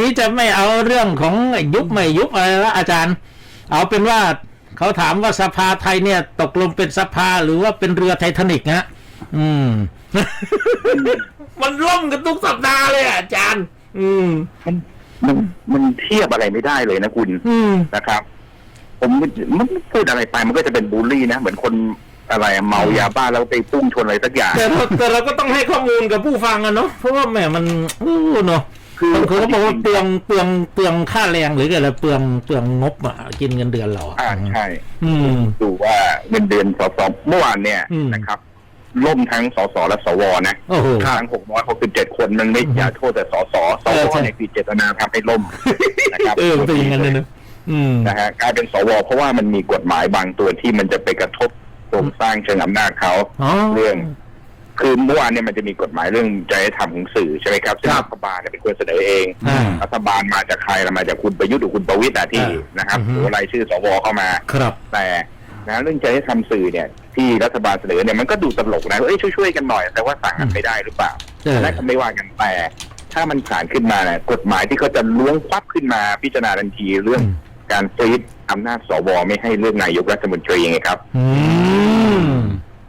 นี้จะไม่เอาเรื่องของยุบไม่ยุบอะไรละอาจารย์ เอาเป็นว่าเขาถามว่าสภาไทยเนี่ยตกลงเป็นสภาหรือว่าเป็นเรือไททานิกฮะอืม มันล่มกันทุกสัปดาห์เลยอะอาจารย์ อืม มันมันมันเทียบอะไรไม่ได้เลยนะคุณอืม นะครับ ผมมันพูดอะไรไปมันก็จะเป็นบูลลี่นะ เหมือนคนอะไรอะเมายาบ้าแล้วไปพุ่งชนอะไรสักอย่าง แต่เราแต่เราก็ต้องให้ข้อมูลกับผู้ฟังอะเนาะเพราะว่าแหมมันอู้เนาะ คือบางคนเขาบอกว่าเปลืองเปลืองเปลืองค่าแรงหรืออะไรเปลืองเปลืองงบอะกินเงินเดือนเราอะอ่าใช่อืมดูว่าเงินเดือนสสเมื่อวานเนี่ยอืมนะครับล่มทั้งสสและสวนะโอ้โหทั้งหกร้อยหกสิบเจ็ดคนมันไม่อืมอย่าโทษแต่สสสเออวใช่เนี่ยคือเจตนาทำให้ล่มนะครับเออเป็นอย่างนั้นเลยนะอืมนะฮะกลายเป็นสว เพราะว่ามันมีกฎหมายบางตัวที่มันจะไปกระทบโครงสร้างเชิงอำนาจเขาอ๋อเรื่อง คือเมื่อวานเนี่ยมันจะมีกฎหมายเรื่องจริยธรรมของสื่อใช่ไหมครับซึ่งครับรัฐบาลเนี่ยเป็นคนเสนอเองอ่ารัฐบาลมาจากใครล่ะมาจากคุณประยุทธ์หรือคุณประวิตรอะที่อ่านนะครับอือฮึ หรือรายชื่อสวเข้ามา ครับ แต่นะเรื่องจริยธรรมสื่อเนี่ยที่รัฐบาลเสนอเนี่ยมันก็ดูตลกนะเอ้ยช่วยๆกันหน่อย แต่ว่าสั่งกันไม่ได้หรือเปล่าเออ และก็ไม่ว่ากันแต่ ถ้ามันผ่านขึ้นมาเนี่ยกฎหมายที่เขาจะล้วงควับขึ้นมาพิจารณาทันทีเรื่องอืมการฟรีดอำนาจสวไม่ให้เลือกนายกรัฐมนตรีไงครับ อืม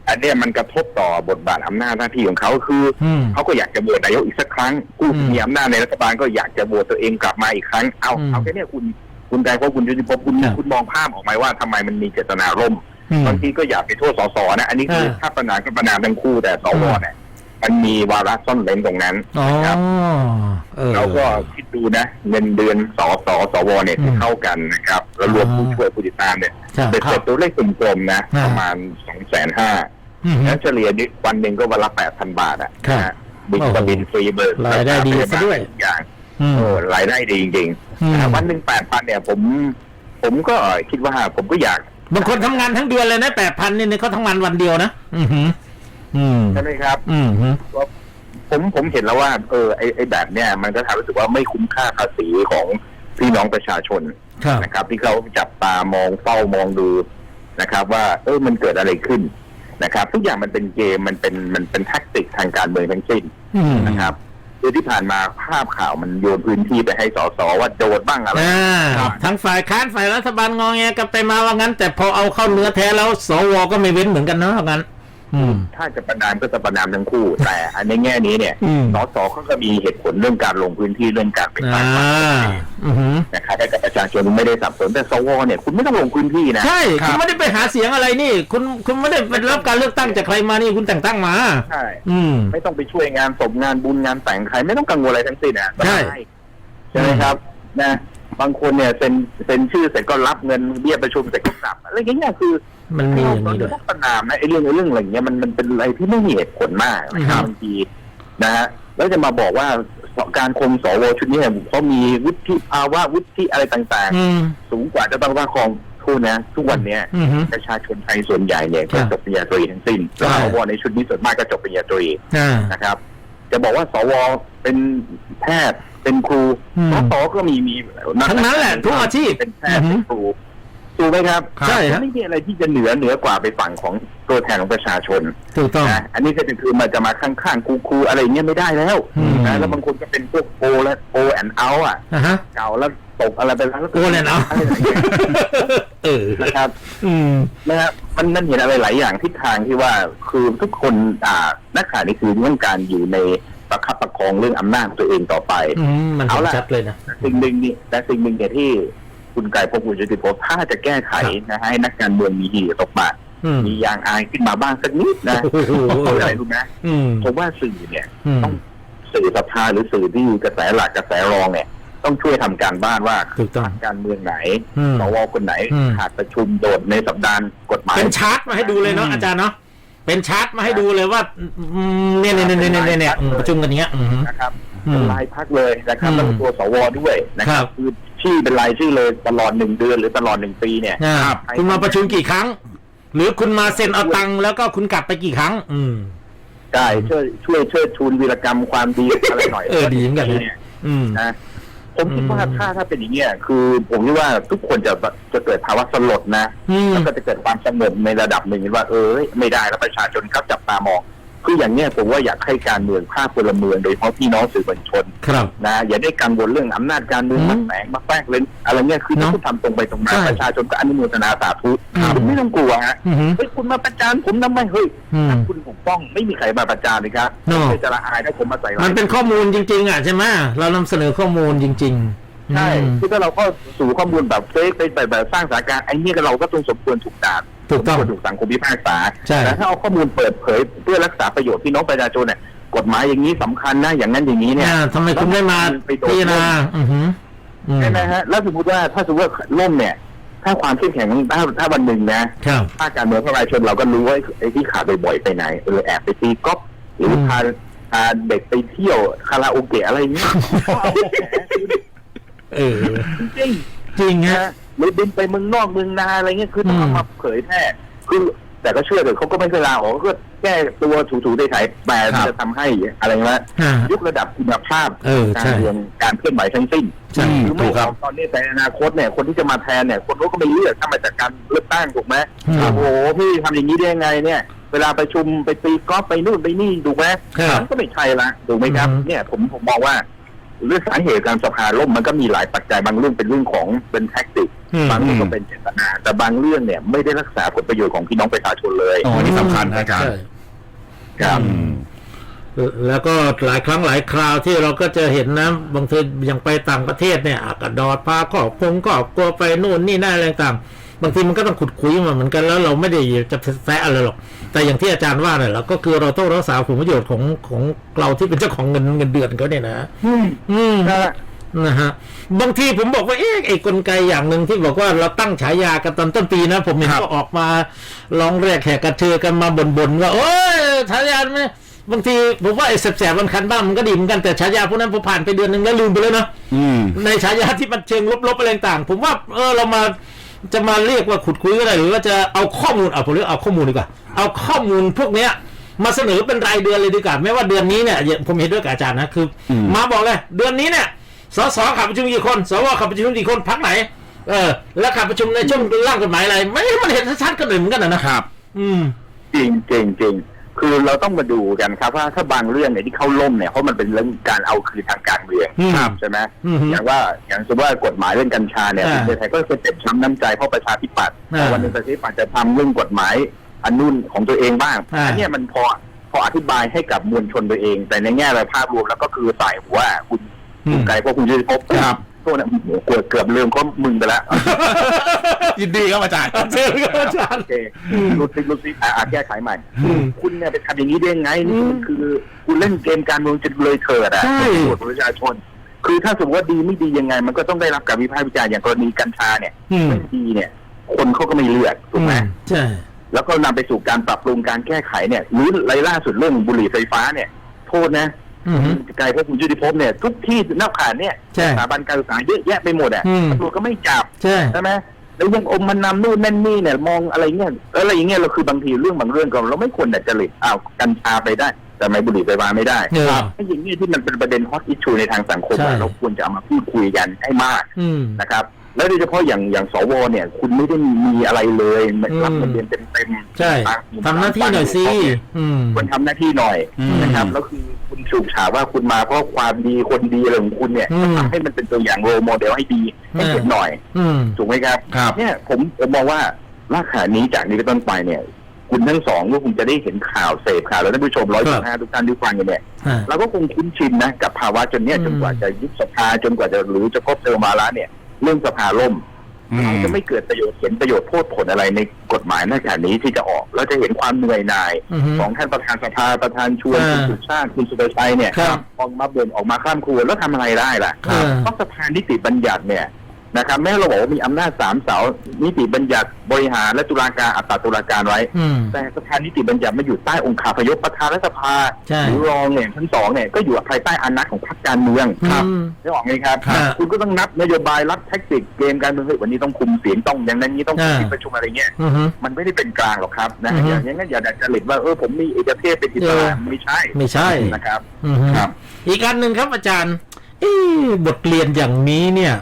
อันเนี้ยมันกระทบต่อบทบาทอำนาจหน้าที่ของเขาคือออืมเขาก็อยากจะโหวตนายกอีกสักครั้งผู้อืที่มมีอำนาจในรัฐบาลก็อยากจะโหวตตัวเองกลับมาอีกครั้งเอาอืมเอาแค่เนี้ยคุณคุณใจเพราะคุณยุติภพคุณครับคุณมองภาพออกไหมว่าทำไมมันมีเจตนาร่มอืมบางทีก็อยากไปโทษสสนะ อันนี้คือเออถ้าประนามก็ประนามทั้งคู่แต่สวอืมเนี่ยมันมีวาระซ่อนเร้นตรงนั้นอ๋อนะครับเออเราก็คิดดูนะ เงินเดือนสสสวเนี่ยอืมที่เท่ากันนะครับ แล้วรวมอ่าผู้ช่วยผู้ติดตามเนี่ยครับเป็นครัเสร็บจตัวเลขกลมๆนะอ่าประมาณสองแสนห้า อืมแล้วเฉลี่ยนี่วันหนึ่งก็วันละแปดพันบาทอะครับนะฮะบินโอ้โหก็บินฟรีเบิร์รายได้ดีซะด้วยทุกอย่างอืม เออรายได้ดีจริงอืม ๆนะวันหนึ่งแปดพันเนี่ย ผม ผมก็คิดว่าผมก็อยาก บางคนทำงานทั้งเดือนเลยนะแปดพันนี่เขาทำงานวันเดียวนะอืมหืมอืมใช่ไหมครับ อืมหืมผมผมเห็นแล้วว่า เออไอไอแบบเนี้ยมันก็ทำให้รู้สึกว่าไม่คุ้มค่าภาษีของพี่น้องประชาชนครับ นะครับ ที่เขาจับตามองเฝ้ามองดูนะครับ ว่า เออมันเกิดอะไรขึ้น นะครับ ทุกอย่างมันเป็นเกมมันเป็นมันเป็นแท็กติกทางการเมืองทั้งสิ้นอืมนะครับคือที่ผ่านมาภาพข่าวมันโยนพื้นที่ไปให้สสว่าโดนบ้างอะไรอ่าครับทั้งฝ่ายค้านฝ่ายรัฐบาลงอแงกันไปมาว่างั้น แต่พอเอาเข้าเนื้อแท้แล้ว สวก็ไม่เว้นเหมือนกันเนาะว่างั้นอืม ถ้าจะประนามก็จะประนามทั้งคู่ แต่อันในแง่นี้เนี่ยอืมสสเขาก็มีเหตุผลเรื่องการลงพื้นที่เรื่องการไปอ่าสร้างความอือหือนะครับให้กับประชาชนไม่ได้สับสนแต่สวเนี่ยคุณไม่ต้องลงพื้นที่นะใช่ครัคุณบไม่ได้ไปหาเสียงอะไรนี่ คุณคุณไม่ได้ไปรับการเลือกตั้งจากใครมานี่คุณแต่งตั้งมาใช่อืมไม่ต้องไปช่วยงานศพงานบุญงานแต่งใครไม่ต้องกังวลอะไรทั้งสิ้นนะใช่ได้ใช่ไหมครับนะบางคนเนี่ยเซ็นเซ็นชื่อเสร็จก็รับเงินเบี้ยประชุมเสร็จก็กลับอะไรอย่างเงี้ยคือ มันมีอย่างนี้นี้ด้วยต้องประนามนะไอ้เรื่องไอ้เรื่องอะไรอย่างเงี้ยมันมันเป็นอะไรที่ไม่มีเหตุผลมากนะคครัรับบบางทีนะฮะแล้วจะมาบอกว่าการคุมสวชุดนี้เนี่ยเขามีวุฒิภาวะวุฒิอะไรต่างอืมๆสูงกว่าจะต้องว่าครองทุนนะ ทุกวันเนี้ยอือหือประชาชนไทยส่วนใหญ่เนี่ยครัก็บจบปริญญาตรีทั้งสิ้นใช่แล้วสวในชุดนี้ส่วนมากก็จบปริญญาตรีอ่านะครับ จะบอกว่าสวเป็นแพทย์เป็นครูอืมสสก็มีมีทั้งนั้นแหละทุกอาชีพเป็นแพทย์เป็นครู ถูกไหมครับใช่ครับไม่มีอะไรที่จะเหนือเหนือกว่าไปฝั่งของตัวแทนของประชาชนถูกต้อง นะอันนี้ก็จะคือมันจะมาข้างๆครูครูอะไรอย่างเงี้ยไม่ได้แล้วอืม นะแล้วบางคนก็เป็นพวกโอและโอแอนเอาอะอ่าฮะ เก่าแล้วตกอะไรไปแล้วแล้วโอ้เนี่ยเนาะอะไรอย่างเงี้ยเออ นะครับ อืม นะครับมันนั่นเห็นอะไรหลายอย่างทิศทางที่ว่าคือทุกคนอ่านักข่าวนี่คือเรื่องการอยู่ในประคับประคองเรื่องอำนาจของตัวเองต่อไป อืม มันเอาเห็นล่ะ ชัดเลยนะ สิ่งหนึ่งนี่แต่สิ่งหนึ่งเนี่ยที่ คุณไก่พงศ์คุณจุติพจน์ถ้าจะแก้ไขนะให้นักการเมืองมีหีตกบาทอืมมียางอายขึ้นมาบ้างสักนิดนะโอ้โหเพราะอะไรรู้ไหมอืมผมว่าสื่อเนี่ยอืมต้องสื่อสภาหรือสื่อที่กระแสหลักกระแสรองเนี่ย ต้องช่วยทำการบ้านว่าถูกต้องพรรคการเมืองไหนอืมสวคนไหนอืมขาดประชุมโดดในสัปดาห์กฎหมายเป็นชาร์ตมาให้ดูเลยเนาะอืมอาจารย์เนาะเป็นชาร์ตมาให้ดูเลยว่าอืมเนี่ยเนี่ยเนี่ยเนี่ยเนี่ยเนี่ยอืมประชุมกันอย่างเงี้ยอืมนะครับอืมเป็นรายพักเลยนะครับอืมแล้วก็ตัวสวด้วยนะคครัรับบคือ ชื่อเป็นรายชื่อเลยตลอดหนึ่งเดือนหรือตลอดหนึ่งปีเนี่ยอ่าครับคุณมาประชุมกี่ครั้ง หรือคุณมาเซ็นเอาตังค์แล้วก็คุณกลับไปกี่ครั้ง อืมใช่ช่วยช่วยเชิดชูนวีรกรรมความดี อะไรหน่อยเออดีเหมือนกันนะเนี่ยอืม นะผมคิดว่าอืมถ้าถ้าเป็นอย่างเงี้ยคือผมคิดว่าทุกคนจะจะเกิดภาวะสลดนะ อืม แล้วก็จะเกิดความสงบในระดับหนึ่งว่าเออไม่ได้แล้วประชาชนเขาจับตามอง คืออย่างเนี้ยผมว่าอยากให้การเมืองภาคพลเมืองโดยเฉพาะพี่น้องสื่อมวลชนครับ นะอย่าได้กังวลเรื่องอำนาจการเมืองอืมมาแฝงมาแฝงเลยอะไรเงี้ยคือเนถ้าอะคุณทำตรงไปตรงมาใช่ประชาชนก็อนุโมทนาสาธุครับคุณไม่ต้องกลัวฮะอือหือเฮ้ยคุณมาประจานผมทำไมเฮ้ยอืมถ้าคุณปกป้องไม่มีใครมาประจานเลยครับเนอะ ไม่จะละอายถ้าผมมาใส่ร้าย มันเป็นข้อมูลจริง ๆ อะใช่ไหมเรานำเสนอข้อมูลจริงๆใช่อืม คือถ้าเราก็สู่ข้อมูลแบบเฟกไปแบบแบบสร้างสถานการณ์ไอ้เนี่ยเราก็ต้องสมควรถูกด่า ถูกต้องสมควรถูกสังคมพิพากษาใช่ แต่ถ้าเอาข้อมูลเปิดเผย เพื่อรักษาประโยชน์พี่น้องประชาชนเนี่ยกฎหมายอย่างนี้สำคัญนะอย่างนั้นอย่างนี้เนี่ย อ่าทำไมคุณไม่มาไปโดนพิจารณาอือหืออืมใช่ไหมฮะแล้วสมมติว่าถ้าสมมติว่าล่มเนี่ย ถ้าความเข้มแข็งถ้าถ้าวันหนึ่งนะครับ ภาคการเมืองประชาชนเราก็รู้ว่าไอ้ที่ขาดบ่อยๆไปไหนเออแอบไปตีก๊อฟหรืออืมพาพาเด็กไปเที่ยวคาราโอเกะอะไรอย่างเงี้ยเออจริงจริงๆฮะ นะ หรือบินไปเมืองนอกเมืองนาอะไรเงี้ยคือต้องอืมเอามาเผยแพร่คือแต่ก็เชื่อเถอะเขาก็ไม่เคยลาออกเขาก็แก้ตัวถูๆได้ไถแต่ครับจะทำให้อะไรนะอ่ายกระดับคุณภาพเออการใช่เมืองการเคลื่อนไหวทั้งสิ้นใช่คือถูไม่กครับเอาตอนนี้แต่อนาคตเนี่ยคนที่จะมาแทนเนี่ยคนเขาก็ไม่เลือกถ้ามาจากการเลือกตั้งถูกไหมอืมโอ้โหพี่ทำอย่างนี้ได้ยังไงเนี่ย เวลาประชุมไปตีกอล์ฟไปนู่นไปนี่ถูกไหมครับมันก็ไม่ใช่ละถูกไหมครับอืม เนี่ยผมผมมองว่า เรื่องสาเหตุการสภาล่มมันก็มีหลายปัจจัยบางเรื่องเป็นเรื่องของเป็นแท็กติกอืม บางเรื่องก็เป็นเจตนา แต่บางเรื่องเนี่ยไม่ได้รักษาผลประโยชน์ของพี่น้องประชาชนเลยอ๋อนี่สำคัญนะอาจารย์ ใช่ครับอืม แล้วก็หลายครั้งหลายคราวที่เราก็จะเห็นนะ บางทีอย่างไปต่างประเทศเนี่ยอะกระดอดพาครอบคงครอบครัวไปนู่นนี่นั่นอะไรต่าง บางทีมันก็ต้องขุดคุยมาเหมือนกันแล้วเราไม่ได้จะแซะอะไรหรอก แต่อย่างที่อาจารย์ว่าเนี่ยเราก็คือเราต้องรักษาผลประโยชน์ของของเราที่เป็นเจ้าของเงินเงินเดือนเขาเนี่ยนะอืมอืมนะนะฮะบางทีผมบอกว่าเอ๊ะไอ้กลไกอย่างหนึ่งที่บอกว่าเราตั้งฉายากันตอนต้นปีนะ ผมเห็นครับก็ออกมาร้องเรียกแขกกระเทือกันมาบ่นๆว่าโอ้ยฉายาไม่บางทีผมว่าไอ้แสบๆมันคันบ้างมันก็ดีเหมือนกันแต่ฉายาพวกนั้นพอผ่านไปเดือนหนึ่งแล้วลืมไปแล้วเนาะอืมในฉายาที่มันเชิงลบๆอะไรต่างๆผมว่าเออเรามา จะมาเรียกว่าขุดคุยก็ได้หรือว่าจะเอาข้อมูลเอาผมเรียกเอาข้อมูลดีกว่า เอาข้อมูลพวกเนี้ยมาเสนอเป็นรายเดือนเลยดีกว่าไม่ว่าเดือนนี้เนี่ยผมเห็นด้วยกับอาจารย์นะคืออมมาบอกเลย เดือนนี้เนี่ยสสขับประชุมกี่คนสวขับประชุมกี่คนพักไหน เออ แล้วขับประชุมในช่วงร่างกฎหมายอะไร ไม่ให้มันเห็นชัดๆกันเลยเหมือนกันนะนะครับ อืมจริงจริงจริง คือเราต้องมาดูกันครับว่าถ้าบางเรื่องเนี่ยที่เข้าล่มเนี่ยเพราะมันเป็นเรื่องการเอาคืนทางการเมืองอืมใช่ไหมอืมอย่างว่าอย่างสมมติว่ากฎหมายเรื่องกัญชาเนี่ยอ่าประเทศไทยก็เคยเจ็บช้ำน้ำใจเพราะประชาธิปัตย์อ่าแต่วันหนึ่งประชาธิปัตย์จะทำเรื่องกฎหมายอันนุ่นของตัวเองบ้างอ่าอันเนี้ยมันพอพออธิบายให้กับมวลชนตัวเอง แต่ในแง่รายภาพรวมแล้วก็คือสายหัวคุณอืคุณมไก่พวกคุณยุทธภพครับ โทษนะโอ้โหเกือบเกือบลืมก็มึงไปแล้วยินดีครับอาจารย์ เจอกับอาจารโอย์เครุดซิรุดซิอะอะแก้ไขใหม่ อืมคุณเนี่ยไปทำอย่างนี้ได้ยังไงนี่อืมมันคือคุณเล่นเกมการเมืองจนเลยเถิดอะใช่ประโยชน์ของประชาชน คือถ้าสมมติว่าดีไม่ดียังไง มันก็ต้องได้รับการวิพากษ์วิจารณ์อย่างกรณีกัญชาเนี่ยอืมไม่ดีเนี่ย คนเขาก็ไม่เลือกถูกไหม ใช่ แล้วก็นำไปสู่การปรับปรุงการแก้ไขเนี่ยหรือรายล่าสุดเรื่องบุหรี่ไฟฟ้าเนี่ย โทษนะ อืมไกลพวกคุณยุทธิภพเนี่ย ทุกที่นับขาดเนี่ยใช่สถาบันการศึกษาเยอะแยะไปหมดอะอืมตำรวจก็ไม่จับใช่ใช่ไหมแล้วยังอมมันนำนู่นนั่นนี่เนี่ยมองอะไรเงี้ยอะไรอย่างเงี้ยเราคือบางทีเรื่องบางเรื่องก็เราไม่ควรแต่จริตอ้าวกัญชาไปได้ แต่ไม่บุหรี่ไฟฟ้าไม่ได้เออไอ้อย่างนี้ที่มันเป็นประเด็นฮอตอิชชูในทางสังคมใช่อะเราควรจะเอามาพูดคุยกันให้มากอืม นะครับ แล้วโดยเฉพาะอย่างอย่างสวเนี่ย คุณไม่ได้มีอะไรเลยรับเงินเดือนเต็มๆใช่ตามทำหน้าที่หน่อยสิอืม ควรทำหน้าที่หน่อยอืม นะครับแล้วคือคุณถูกฉาว่าคุณมาเพราะความดีคนดีอะไรของคุณเนี่ยอืม ทำให้มันเป็นตัวอย่างโรโมเดลให้ดีให้เห็นหน่อย อืม ถูกไหมครับ ครับ เนี่ยผมผมมองว่าราคานี้จากนี้เป็นต้นไปเนี่ย คุณทั้งสองก็คงจะได้เห็นข่าวเสพข่าวแล้วท่านผู้ชมร้อยครัสิบบห้าทุกท่านที่ฟังกันเนี่ยอ่าเราก็คงคุ้นชินนะกับภาวะจนเนี้ยอืมจนกว่าจะยุบสภาจนกว่าจะหรือจะครบเทอมวาระเนี่ยเรื่องสภาล่มอืมเราจะไม่เกิดประโยชน์เห็นประโยชน์โทษผลอะไรในกฎหมายหน้าขณะนี้ที่จะออกเราจะเห็นความเหนื่อยหน่ายอือฮึของท่านประธานสภาประธานชวนอ่าคุณสุชาติคุณสุรชัยเนี่ยครับออกมาบ่นออกมาข้ามครัวแล้วทำอะไรได้ล่ะครับเพราะสภานิติบัญญัติเนี่ย นะครับแม้เราบอกว่ามีอำนาจสามเสา นิติบัญญัติบริหารและตุลาการอัตราตุลาการไว้ อืม แต่สภานิติบัญญัติมาอยู่ใต้องค์คาพยพประธานรัฐสภาใช่ หรือรองเนี่ยทั้งสองเนี่ยก็อยู่ภายใต้อานัตของพรรคการเมืองครับได้ออกไหมครับ ครับ คุณก็ต้องนับนโยบายรับแท็กติกเกมการเมืองเฮ้ยวันนี้ต้องคุมเสียงต้องอย่างนั้นนี้ต้องอ่าที่ประชุมอะไรเงี้ย อืมมันไม่ได้เป็นกลางหรอกครับนะอือฮึ อย่างนั้นอย่าดัดจริตว่าเออผมมีเอกเทศเป็นอิสระเออไม่ใช่ไม่ใช่ นะครับ อืมครับ อีกอันหนึ่งครับอาจารย์เอ๊ะบทเรียนอย่างนี้เนี่ย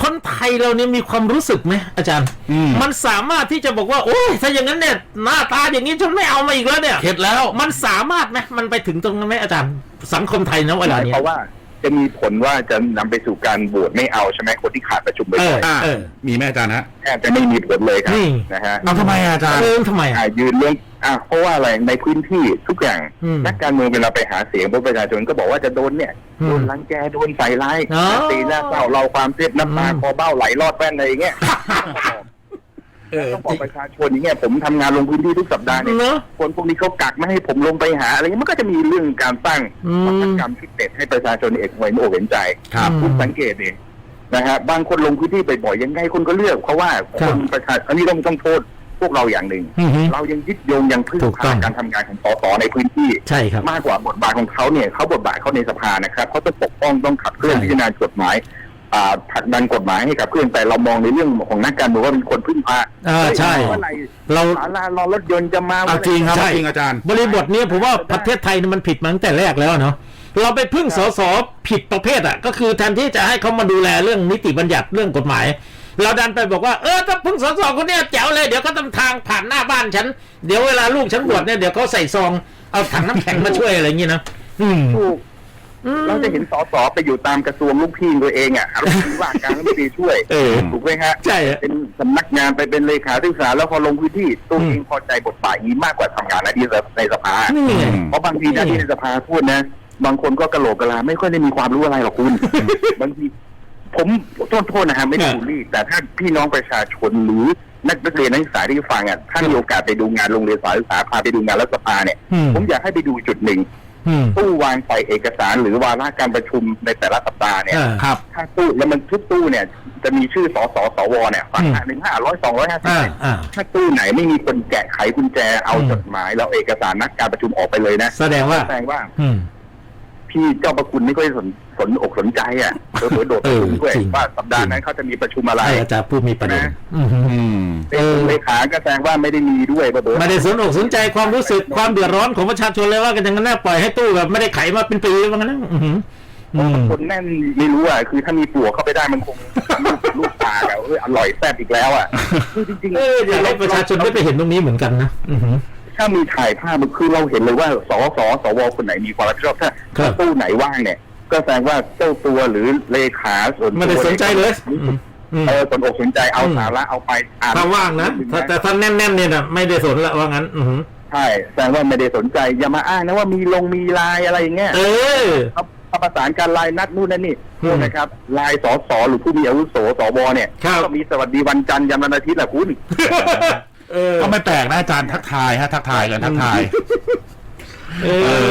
คนไทยเราเนี่ยมีความรู้สึกไหมอาจารย์ อืม มันสามารถที่จะบอกว่า โอ้ยถ้าอย่างนั้นเนี่ยหน้าตาอย่างนี้ฉันไม่เอามาอีกแล้วเนี่ย เข็ดแล้ว มันสามารถไหมมันไปถึงตรงนั้นไหมอาจารย์ สังคมไทยนะเวลาเนี้ยเพราะว่าจะมีผลว่าจะนำไปสู่การโหวตไม่เอาใช่ไหมคนที่ขาดประชุมไปเอบ่ออยอ่า เออ มีไหมอาจารย์ฮะแทบจะไม่มีผลเลยครับนี่นะฮะเอาทำไมอะอาจารย์ เออทำไมอ่าอะยืนเรื่อง อะเพราะว่าอะไรในพื้นที่ทุกอย่างอืมนักการเมืองเวลาไปหาเสียงพวกประชาชนก็บอกว่าจะโดนเนี่ยอืมโดนรังแกโดนใส่ร้ายอ๋อตีหน้าเศร้าเราความเสียดน้ำตาอืม คอเบ้าไหลรอดแว่นอะไรอย่างเงี้ยเออต้องบอกประชาชนอย่างเงี้ยผมทำงานลงพื้นที่ทุกสัปดาห์เนี่ย เนอะ คนพวกนี้เขากักไม่ให้ผมลงไปหาอะไรเงี้ยมันก็จะมีเรื่องการสร้างอืมวัฒกรรมที่เด็ดให้ประชาชนเอกไว้ไม่อกเห็นใจครับคุณสังเกตดินะฮะบางคนลงพื้นที่บ่อยๆยังไงคนก็เลือกเพราะว่าครัคบนประชาอันนี้ต้องต้องโทษ พวกเราอย่างหนึ่ง อือฮึ เรายังยึดโยงยังพึ่งถูกต้พาองการทำงานของสสในพื้นที่ ใช่ครับ มากกว่าบทบาทของเขาเนี่ยเขาบทบาทเขาในสภานะครับเขาต้องปกป้องต้องขับเคลื่อนใช่ พิจารณากฎหมายอ่าผลักดันกฎหมายให้กับเคลื่อนแต่เรามองในเรื่องของนักการเมืองว่าเป็นคนพึ่งพาอ่าใช่ เมื่อไหร่เรา ศาลารอรถยนต์จะมาเอาจริงครับใช่ เอาจริงอาจารย์ บริบทเนี้ผมว่าประเทศไทยเนี่ยมันผิดมาตั้งแต่แรกแล้วเนาะเราไปพึ่งสสผิดประเภทอะ ก็คือแทนที่จะให้เขามาดูแลเรื่องนิติบัญญัติเรื่องกฎหมาย เราดันไปบอกว่าเออถ้าพึ่งสสคนเนี้ยแจ๋วเลยเดี๋ยวก็ทำทางผ่านหน้าบ้านฉัน เดี๋ยวเวลาลูกฉันบวชเนี่ยเดี๋ยวเขาใส่ซองเอาถังน้ำแข็งมาช่วยอะไรอย่างงี้นะอืม ถูกอืม เราจะเห็นสสไปอยู่ตามกระทรวงลูกพี่ตัวเองอะรัฐมนตรีว่าการรัฐมนตรีช่วยเออ ถูกไหมฮะใช่ฮะ เป็นสำนักงานไปเป็นเลขาธิการแล้วพอลงพื้นที่ตัวเองพอใจบทบาทนี้มากกว่าทำงานหน้าที่ในสภา นี่ไง เพราะบางทีหน้าที่ในสภาพูดนะ บางคนก็กระโหลกกระลาไม่ค่อยได้มีความรู้อะไรหรอกคุณ บางที ผมโทษโทษนะฮะไม่ได้เนี่ยบูลลี่ แต่ถ้าพี่น้องประชาชนหรือนักนักเรียนนักศึกษาที่ฟังอะถ้ามีโอกาสไปดูงานโรงเรียนสายศึกษาพาไปดูงานรัฐสภาเนี่ยอืมผมอยากให้ไปดูจุดหนึ่งอืมตู้วางใส่เอกสารหรือวาระการประชุมในแต่ละสัปดาห์เนี่ยอ่าครับถ้าตู้แล้วมันทุกตู้เนี่ย จะมีชื่อสสสวเนี่ยฝั่งอืมหนึ่งห้าร้อยสองร้อยห้าสิบอ่าอ่าถ้าตู้ไหนไม่มีคนแกะไขกุญแจเอาอืมจดหมายแล้วเอกสารนัดการประชุมออกไปเลยนะ แสดงว่าแสดงว่าอืมพี่เจ้าประคุณไม่ค่อยสน สนอกสนใจอะเผลอๆโดดประชุมด้วยเออจริง ว่าสัปดาห์นั้นเขาจะมีประชุมอะไร ใช่อาจารย์พูดมีประเด็นนะ อืมอืมเป็นเออเลขาก็แสดงว่าไม่ได้มีด้วยเผลอๆไม่ได้สนอกสนใจความรู้สึกความเดือดร้อนของประชาชนเลยว่ากันอย่างนั้นนะปล่อยให้ตู้แบบไม่ได้ไขมาเป็นปีว่างั้นนะอือหืออืมคนแน่นไม่รู้อะคือถ้ามีปลวกเข้าไปได้มันคงลูกลูกปากอะเอออร่อยแซ่บอีกแล้วอะคือจริงๆเอออยากให้ประชาชนได้ไปเห็นตรงนี้เหมือนกันนะอือหือถ้ามีถ่ายภาพมันคือเราเห็นเลยว่าสสสวคนไหนมีความรับผิดชอบถ้าครับถ้าตู้ไหนว่างเนี่ย ก็แสดงว่าเจ้าตัวหรือเลขาส่วนตัวไม่ได้สนใจเลยอืมอืมเออสนอกสนใจเอาอืมสาระเอาไปอ่านถ้าว่างนะถ้าแต่ถ้าแน่นๆเนี่ยนะไม่ได้สนละว่างั้น อือหือใช่แสดงว่าไม่ได้สนใจอย่ามาอ้างนะว่ามีลงมีไลายอะไรอย่างเงี้ยเออเขาเขาประสานการไลน์นัดนู่นนั่นนี่อืมนะครับไลน์สสหรือผู้มีอาวุโสสวเนี่ยครับก็มีสวัสดีวันจันทร์ยันวันอาทิตย์แหละคุณเออก็ไม่แปลกนะอาจารย์ทักทายฮะทักทายกันทักทาย เออ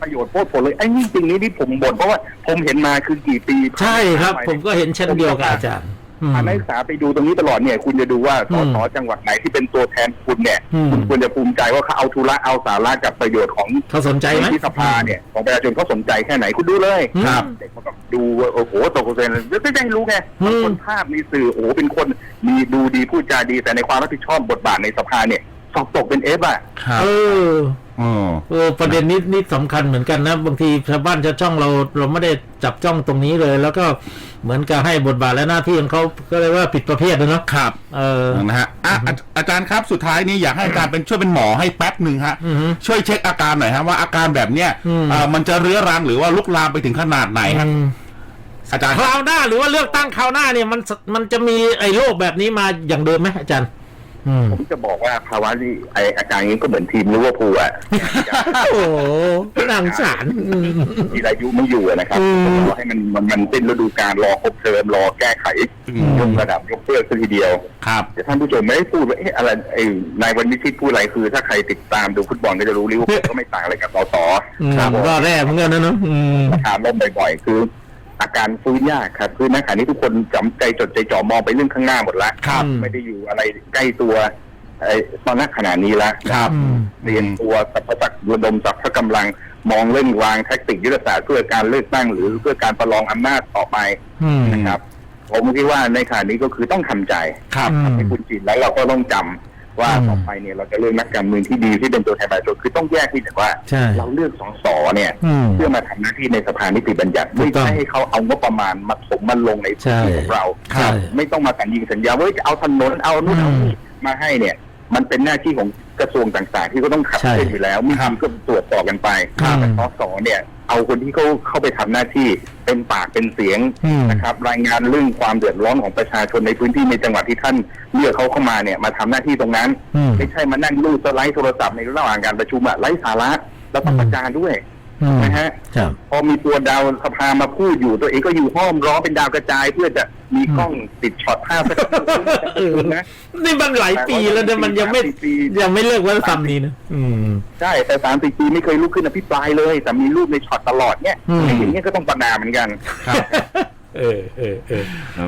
ประโยชน์โพดผลเลยไอ้นี่จริงนี้ที่ผมบ่นเพราะว่าผมเห็นมาคือกี่ปีใช่ครับ ผมก็เห็นเช่นเดียวกับอาจารย์อืมพานักศึกษาไปดูตรงนี้ตลอดเนี่ย คุณจะดูว่าสอืมสจังหวัดไหนที่เป็นตัวแทนคุณเนี่ยอืมคุณควรจะภูมิใจว่าเขาเอาธุระเอาสาระกับประโยชน์ของเขาสนใจไหมที่สภาเนี่ยของประชาชนเขาสนใจแค่ไหนคุณดูเลยครับเด็กเขาก็ดูว่าโอ้โหตกเปอร์เซ็นต์ไม่ได้รู้ไงอืมคนภาพในสื่อโอ้โหเป็นคนมีดูดีพูดจาดีแต่ในความรับผิดชอบบทบาทในสภาเนี่ย สอบตกเป็นเอฟอะครับเอออ๋อเออประเด็นนี้นี่สำคัญเหมือนกันนะ บางทีชาวบ้านชาวช่องเราเราไม่ได้จับจ้องตรงนี้เลย แล้วก็เหมือนกับให้บทบาทและหน้าที่ของเขาก็เลยกว่าผิดประเภทนะเนาะครับเออ นะฮะอะอาอาจารย์ครับสุดท้ายนี้อยากให้อาจารย์เป็นช่วยเป็นหมอให้แป๊บหนึ่งฮะอือฮึช่วยเช็คอาการหน่อยฮะว่าอาการแบบเนี้ยอืม เอ่อมันจะเรื้อรังหรือว่าลุกลามไปถึงขนาดไหนฮะอืมอาจารย์คราวหน้าหรือว่าเลือกตั้งคราวหน้าเนี่ยมันมันจะมีไอ้โรคแบบนี้มาอย่างเดิมไหมอาจารย์อืม ผมจะบอกว่าภาวะที่ไออาการนี้ก็เหมือนทีมลิเวอร์พูลอะโอ้โหน่าสงสารอืม ที่อายุไม่อยู่อะนะครับอืมรอให้มันมันมันสิ้นฤดูกาลรอครบเทอมรอแก้ไขอืมยกระดับยกเลิกซะทีเดียว ครับ แต่ท่านผู้ชมไม่ได้พูดว่าเอ๊ะอะไรไอ้นายวันนิชิตพูดอะไรคือ ถ้าใครติดตามดูฟุตบอลก็จะรู้ลิเวอร์พูลก็ไม่ต่างอะไรกับสสอืมครับก็แร่เหมือนกันนะเนาะอืม ถามลมบ่อยๆ คือ อาการฟื้นยากครับคือในขณะนี้ทุกคนจำใจจดใจจ่อมองไปเรื่องข้างหน้าหมดละครับ ไม่ได้อยู่อะไรใกล้ตัวไอ้ตอนนักขณะนี้ละครับอืมเรียนตัวสัพพสักรดมสัพพะกำลังมองเล่นวางแท็กติกยุทธศาสตร์เพื่อการเลือกตั้งหรือเพื่อการประลองอำนาจต่อไปอืมนะครับผมคิดว่าในขณะนี้ก็คือต้องทำใจครับอืมให้คุณจินแล้วเราก็ต้องจำ ว่าอืมต่อไปเนี่ยเราจะเลือกนักการเมืองที่ดีที่เป็นตัวแทนประชาชนคือต้องแยกที่แต่ว่า ใช่เราเลือกสสเนี่ย อืมเพื่อมาทำหน้าที่ในสภานิติบัญญัติถูไม่กต้องใช่ให้เขาเอางบประมาณมาถมมาลงในพื้นที่ใช่ของเราใช่ไม่ต้องมาสัญญิงสัญญาว่าจะเอาถนนเอานู่นเอานี่มาให้เนี่ย มันเป็นหน้าที่ของกระทรวงต่างๆ ที่ก็ต้องขับใช่เคลื่อนอยู่แล้วมีครับก็ตรวจสอบกันไปครับ แต่สสเนี่ย เอาคนที่เขาเข้าไปทำหน้าที่เป็นปากเป็นเสียงอืมนะครับ รายงานเรื่องความเดือดร้อนของประชาชนในพื้นที่ในจังหวัดที่ท่านเลือกเขาเข้ามาเนี่ยมาทำหน้าที่ตรงนั้นอืมไม่ใช่มานั่งรูดสไลด์โทรศัพท์ในระหว่างการประชุมอะไร้สาระแล้วต้องอืมประจานด้วยอืม นะฮะครับพอมีตัวดาวสภามาพูดอยู่ตัวเองก็อยู่ห้อมร้องเป็นดาวกระจายเพื่อจะมีกล้องติดช็อตภาพสักเออนะนี่มันหลายปีแล้วเนี่ยมันยังไม่สามสี่ปียังไม่เลิกวัฒนธรรมนี้นะอืมใช่แต่สามสี่ปีไม่เคยลุกขึ้นอภิปรายเลย แต่มีรูปในช็อตตลอดเนี่ยอืมไอ้อย่างเงี้ยก็ต้องประนามเหมือนกันครับเออเออเออ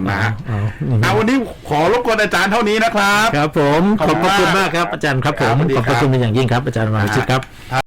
นะฮะเอาเอาวันนี้ขอรบกวนอาจารย์เท่านี้นะครับ ครับผม ขอบขอบคุณพระคุณมากมากครับอาจารย์ครับผมครับสวัสดีขอบพระครับคุณเป็นอย่างยิ่งครับ อาจารย์มาชิตครับ